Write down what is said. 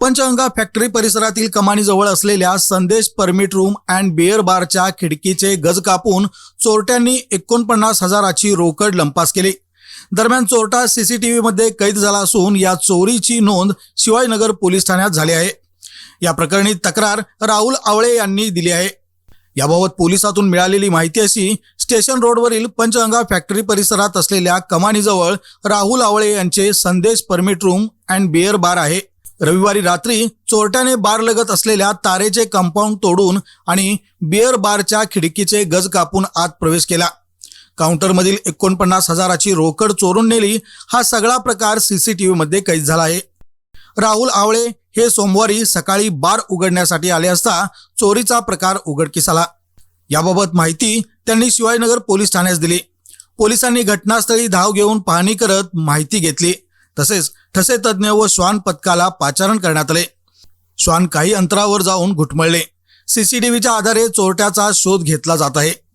Panchganga factory परिसरातील कमानीजवळ असलेल्या संदेश परमिट रूम अँड बिअर बारच्या खिडकीचे गज कापून चोरट्यांनी एकोणपन्नास हजाराची रोकड लंपास केली. दरम्यान चोरटा सीसीटीव्ही मध्ये कैद झाला असून या चोरीची नोंद शिवाजीनगर पोलीस ठाण्यात झाली आहे. या प्रकरणी तक्रार राहुल आवळे यांनी दिली आहे. याबाबत पोलिसातून मिळालेली माहिती अशी स्टेशन रोडवरील पंचगंगा फॅक्टरी परिसरात असलेल्या कमानीजवळ राहुल आवळे यांचे Sandesh permit room and beer bar आहे. रविवारी रात्री चोरट्याने बार लगत असलेल्या तारेचे कंपाऊंड तोडून आणि बिअर बारच्या खिडकीचे गज कापून आत प्रवेश केला. काउंटरमधील एकोणपन्नास हजाराची रोकड चोरून नेली हा सगळा प्रकार सीसीटीव्ही मध्ये कैद झाला आहे. राहुल आवळे हे सोमवारी सकाळी बार उघडण्यासाठी आले असता चोरीचा प्रकार उघडकीस आला. याबाबत माहिती त्यांनी शिवाजीनगर पोलीस ठाण्यास दिली. पोलिसांनी घटनास्थळी धाव घेऊन पाहणी करत माहिती घेतली. तसेच ठसे तज्ज्ञ व श्वान पथकाला पाचारण करण्यात आले. श्वान काही अंतरावर जाऊन घुटमळले. सीसीटीव्हीच्या आधारे चोरट्याचा शोध घेतला जात आहे.